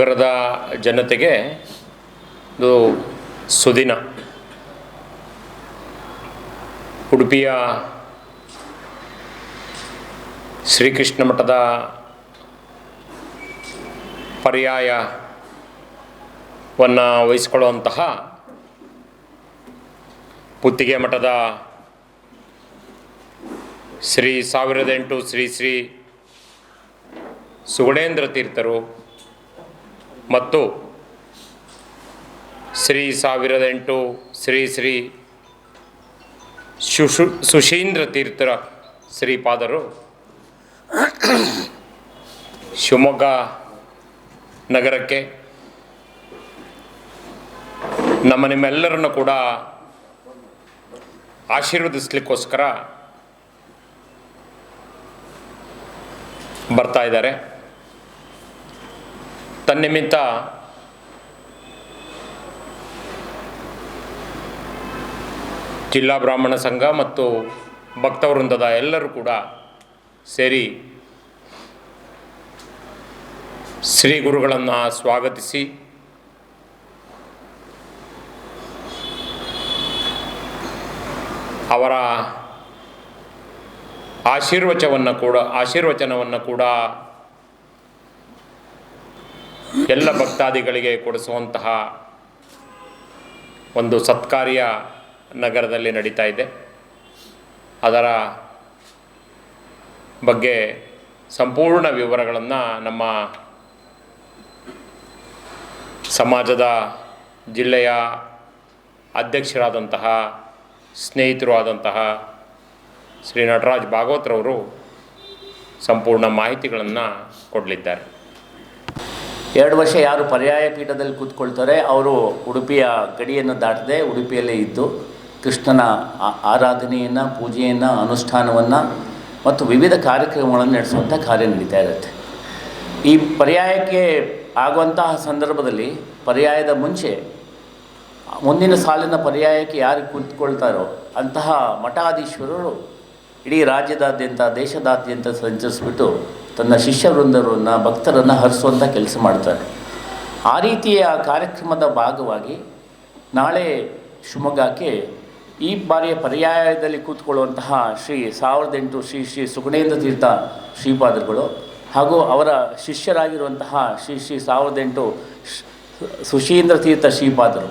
ನಗರದ ಜನತೆಗೆ ಇದು ಸುದಿನ. ಉಡುಪಿಯ ಶ್ರೀಕೃಷ್ಣ ಮಠದ ಪರ್ಯಾಯವನ್ನು ವಹಿಸಿಕೊಳ್ಳುವಂತಹ ಪುತ್ತಿಗೆ ಮಠದ ಶ್ರೀ ಸಾವಿರದ ಎಂಟು ಶ್ರೀ ಶ್ರೀ ಸುಗಣೇಂದ್ರ ತೀರ್ಥರು ಮತ್ತು ಶ್ರೀ ಸಾವಿರದ ಎಂಟು ಶ್ರೀ ಶ್ರೀ ಶುಶು ಸುಶೀಂದ್ರ ತೀರ್ಥರ ಶ್ರೀಪಾದರು ಶಿವಮೊಗ್ಗ ನಗರಕ್ಕೆ. ನಮ್ಮ ನಿಮ್ಮೆಲ್ಲರನ್ನು ಕೂಡ ಆಶೀರ್ವದಿಸ್ಲಿಕ್ಕೋಸ್ಕರ ಬರ್ತಾ ಇದ್ದಾರೆ. ತನ್ನಿಮಿತ್ತ ಜಿಲ್ಲಾ ಬ್ರಾಹ್ಮಣ ಸಂಘ ಮತ್ತು ಭಕ್ತವೃಂದದ ಎಲ್ಲರೂ ಕೂಡ ಸೇರಿ ಶ್ರೀ ಗುರುಗಳನ್ನು ಸ್ವಾಗತಿಸಿ. ಅವರ ಆಶೀರ್ವಚವನ್ನು ಕೂಡ, ಆಶೀರ್ವಚನವನ್ನು ಕೂಡ ಎಲ್ಲ ಭಕ್ತಾದಿಗಳಿಗೆ ಕೊಡಿಸುವಂತಹ ಒಂದು ಸತ್ಕಾರ್ಯ ನಗರದಲ್ಲಿ ನಡೀತಾ ಇದೆ. ಅದರ ಬಗ್ಗೆ ಸಂಪೂರ್ಣ ವಿವರಗಳನ್ನು ನಮ್ಮ ಸಮಾಜದ ಜಿಲ್ಲೆಯ ಅಧ್ಯಕ್ಷರಾದಂತಹ ಸ್ನೇಹಿತರು ಆದಂತಹ ಶ್ರೀ ನಟರಾಜ್ ಭಾಗವತ್ರವರು ಸಂಪೂರ್ಣ ಮಾಹಿತಿಗಳನ್ನು ಕೊಡಲಿದ್ದಾರೆ. ಎರಡು ವರ್ಷ ಯಾರು ಪರ್ಯಾಯ ಪೀಠದಲ್ಲಿ ಕೂತ್ಕೊಳ್ತಾರೆ, ಅವರು ಉಡುಪಿಯ ಗಡಿಯನ್ನು ದಾಟದೆ ಉಡುಪಿಯಲ್ಲೇ ಇದ್ದು ಕೃಷ್ಣನ ಆರಾಧನೆಯನ್ನು, ಪೂಜೆಯನ್ನು, ಅನುಷ್ಠಾನವನ್ನು ಮತ್ತು ವಿವಿಧ ಕಾರ್ಯಕ್ರಮಗಳನ್ನು ನಡೆಸುವಂಥ ಕಾರ್ಯ ನಡೀತಾ ಇರುತ್ತೆ. ಈ ಪರ್ಯಾಯಕ್ಕೆ ಆಗುವಂತಹ ಸಂದರ್ಭದಲ್ಲಿ ಪರ್ಯಾಯದ ಮುಂಚೆ, ಮುಂದಿನ ಸಾಲಿನ ಪರ್ಯಾಯಕ್ಕೆ ಯಾರು ಕೂತ್ಕೊಳ್ತಾರೋ ಅಂತಹ ಮಠಾಧೀಶ್ವರರು ಇಡೀ ರಾಜ್ಯದಾದ್ಯಂತ, ದೇಶದಾದ್ಯಂತ ಸಂಚರಿಸ್ಬಿಟ್ಟು ತನ್ನ ಶಿಷ್ಯ ವೃಂದರನ್ನು ಭಕ್ತರನ್ನು ಹರಿಸುವಂಥ ಕೆಲಸ ಮಾಡ್ತಾರೆ. ಆ ರೀತಿಯ ಕಾರ್ಯಕ್ರಮದ ಭಾಗವಾಗಿ ನಾಳೆ ಶಿವಮೊಗ್ಗಕ್ಕೆ ಈ ಬಾರಿಯ ಪರ್ಯಾಯದಲ್ಲಿ ಕೂತ್ಕೊಳ್ಳುವಂತಹ ಶ್ರೀ ಸಾವಿರದ ಎಂಟು ಶ್ರೀ ಶ್ರೀ ಸುಗುಣೇಂದ್ರ ತೀರ್ಥ ಶ್ರೀಪಾದರುಗಳು ಹಾಗೂ ಅವರ ಶಿಷ್ಯರಾಗಿರುವಂತಹ ಶ್ರೀ ಶ್ರೀ ಸಾವಿರದ ಎಂಟು ಸುಶೀಂದ್ರ ತೀರ್ಥ ಶ್ರೀಪಾದರು.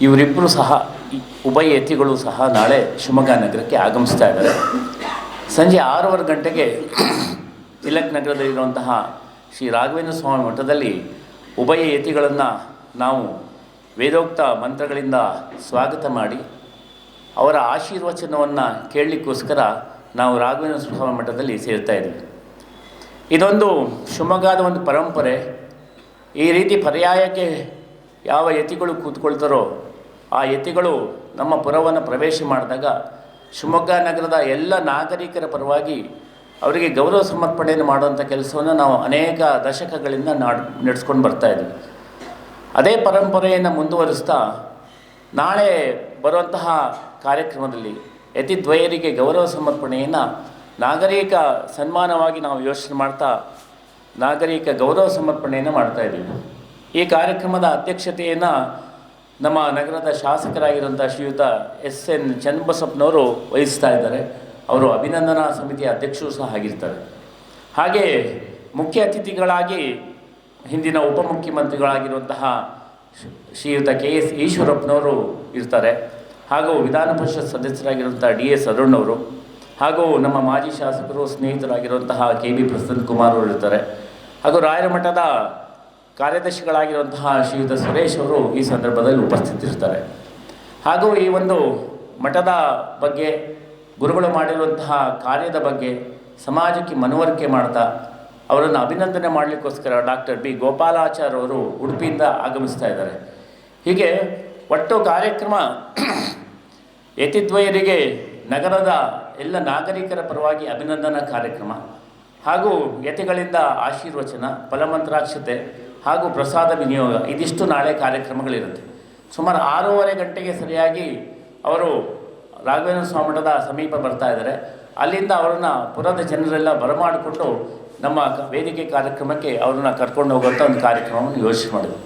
ಇವರಿಬ್ಬರು ಸಹ ಉಭಯ ಯತಿಗಳು ಸಹ ನಾಳೆ ಶಿವಮೊಗ್ಗ ನಗರಕ್ಕೆ ಆಗಮಿಸ್ತಾ ಇದ್ದಾರೆ. ಸಂಜೆ ಆರೂವರೆ ಗಂಟೆಗೆ ತಿಲಕ್ ನಗರದಲ್ಲಿರುವಂತಹ ಶ್ರೀ ರಾಘವೇಂದ್ರ ಸ್ವಾಮಿ ಮಠದಲ್ಲಿ ಉಭಯ ಯತಿಗಳನ್ನು ನಾವು ವೇದೋಕ್ತ ಮಂತ್ರಗಳಿಂದ ಸ್ವಾಗತ ಮಾಡಿ ಅವರ ಆಶೀರ್ವಚನವನ್ನು ಕೇಳಲಿಕ್ಕೋಸ್ಕರ ನಾವು ರಾಘವೇಂದ್ರ ಸ್ವಾಮಿ ಮಠದಲ್ಲಿ ಸೇರ್ತಾ ಇದ್ದೀವಿ ಇದೊಂದು ಶಿವಮೊಗ್ಗದ ಒಂದು ಪರಂಪರೆ. ಈ ರೀತಿ ಪರ್ಯಾಯಕ್ಕೆ ಯಾವ ಯತಿಗಳು ಕೂತ್ಕೊಳ್ತಾರೋ ಆ ಯತಿಗಳು ನಮ್ಮ ಪುರವನ್ನು ಪ್ರವೇಶ ಮಾಡಿದಾಗ ಶಿವಮೊಗ್ಗ ನಗರದ ಎಲ್ಲ ನಾಗರಿಕರ ಪರವಾಗಿ ಅವರಿಗೆ ಗೌರವ ಸಮರ್ಪಣೆಯನ್ನು ಮಾಡುವಂಥ ಕೆಲಸವನ್ನು ನಾವು ಅನೇಕ ದಶಕಗಳಿಂದ ನಾಡ್ ನಡೆಸ್ಕೊಂಡು ಬರ್ತಾ ಇದ್ದೀವಿ. ಅದೇ ಪರಂಪರೆಯನ್ನು ಮುಂದುವರಿಸ್ತಾ ನಾಳೆ ಬರುವಂತಹ ಕಾರ್ಯಕ್ರಮದಲ್ಲಿ ಯತಿದ್ವಯರಿಗೆ ಗೌರವ ಸಮರ್ಪಣೆಯನ್ನು ನಾಗರಿಕ ಸನ್ಮಾನವಾಗಿ ನಾವು ಯೋಚನೆ ಮಾಡ್ತಾ ನಾಗರಿಕ ಗೌರವ ಸಮರ್ಪಣೆಯನ್ನು ಮಾಡ್ತಾ ಇದ್ದೀವಿ. ಈ ಕಾರ್ಯಕ್ರಮದ ಅಧ್ಯಕ್ಷತೆಯನ್ನು ನಮ್ಮ ನಗರದ ಶಾಸಕರಾಗಿರುವಂಥ ಶ್ರೀಯುತ ಎಸ್ ಎನ್ ಚನ್ನಬಸಪ್ಪನವರು ವಹಿಸ್ತಾ ಇದ್ದಾರೆ. ಅವರು ಅಭಿನಂದನಾ ಸಮಿತಿಯ ಅಧ್ಯಕ್ಷರು ಸಹ ಆಗಿರ್ತಾರೆ. ಹಾಗೆ ಮುಖ್ಯ ಅತಿಥಿಗಳಾಗಿ ಹಿಂದಿನ ಉಪಮುಖ್ಯಮಂತ್ರಿಗಳಾಗಿರುವಂತಹ ಶ್ರೀ- ಶ್ರೀಯುತ ಕೆ ಎಸ್ ಈಶ್ವರಪ್ಪನವರು ಇರ್ತಾರೆ. ಹಾಗೂ ವಿಧಾನ ಪರಿಷತ್ ಸದಸ್ಯರಾಗಿರುವಂಥ ಡಿ ಎಸ್ ಅರುಣ್ ಹಾಗೂ ನಮ್ಮ ಮಾಜಿ ಶಾಸಕರು, ಸ್ನೇಹಿತರಾಗಿರುವಂತಹ ಕೆ ಬಿ ಪ್ರಸನ್ನ ಕುಮಾರ್ ಅವರು ಇರ್ತಾರೆ. ಹಾಗೂ ರಾಯರ ಮಠದ ಕಾರ್ಯದರ್ಶಿಗಳಾಗಿರುವಂತಹ ಶ್ರೀಯುತ ಸುರೇಶ್ ಅವರು ಈ ಸಂದರ್ಭದಲ್ಲಿ ಉಪಸ್ಥಿತಿರ್ತಾರೆ. ಹಾಗೂ ಈ ಒಂದು ಮಠದ ಬಗ್ಗೆ ಗುರುಗಳು ಮಾಡಿರುವಂತಹ ಕಾರ್ಯದ ಬಗ್ಗೆ ಸಮಾಜಕ್ಕೆ ಮನವರಿಕೆ ಮಾಡ್ತಾ ಅವರನ್ನು ಅಭಿನಂದನೆ ಮಾಡಲಿಕ್ಕೋಸ್ಕರ ಡಾಕ್ಟರ್ ಬಿ ಗೋಪಾಲಾಚಾರ್ ಅವರು ಉಡುಪಿಯಿಂದ ಆಗಮಿಸ್ತಾ ಇದ್ದಾರೆ. ಹೀಗೆ ಒಟ್ಟು ಕಾರ್ಯಕ್ರಮ ಯತಿದ್ವಯರಿಗೆ, ನಗರದ ಎಲ್ಲ ನಾಗರಿಕರ ಪರವಾಗಿ ಅಭಿನಂದನಾ ಕಾರ್ಯಕ್ರಮ ಹಾಗೂ ಯತಿಗಳಿಂದ ಆಶೀರ್ವಚನ, ಫಲಮಂತ್ರಾಕ್ಷತೆ ಹಾಗೂ ಪ್ರಸಾದ ವಿನಿಯೋಗ. ಇದಿಷ್ಟು ನಾಳೆ ಕಾರ್ಯಕ್ರಮಗಳಿರುತ್ತೆ. ಸುಮಾರು ಆರೂವರೆ ಗಂಟೆಗೆ ಸರಿಯಾಗಿ ಅವರು ರಾಘವೇಂದ್ರ ಸ್ವಾಮಿ ಮಠದ ಸಮೀಪ ಬರ್ತಾ ಇದ್ದಾರೆ. ಅಲ್ಲಿಂದ ಅವರನ್ನು ಪುರದ ಜನರೆಲ್ಲ ಬರಮಾಡಿಕೊಂಡು ನಮ್ಮ ವೇದಿಕೆ ಕಾರ್ಯಕ್ರಮಕ್ಕೆ ಅವ್ರನ್ನ ಕರ್ಕೊಂಡು ಹೋಗುವಂಥ ಒಂದು ಕಾರ್ಯಕ್ರಮವನ್ನು ಯೋಚನೆ ಮಾಡಿದ್ವಿ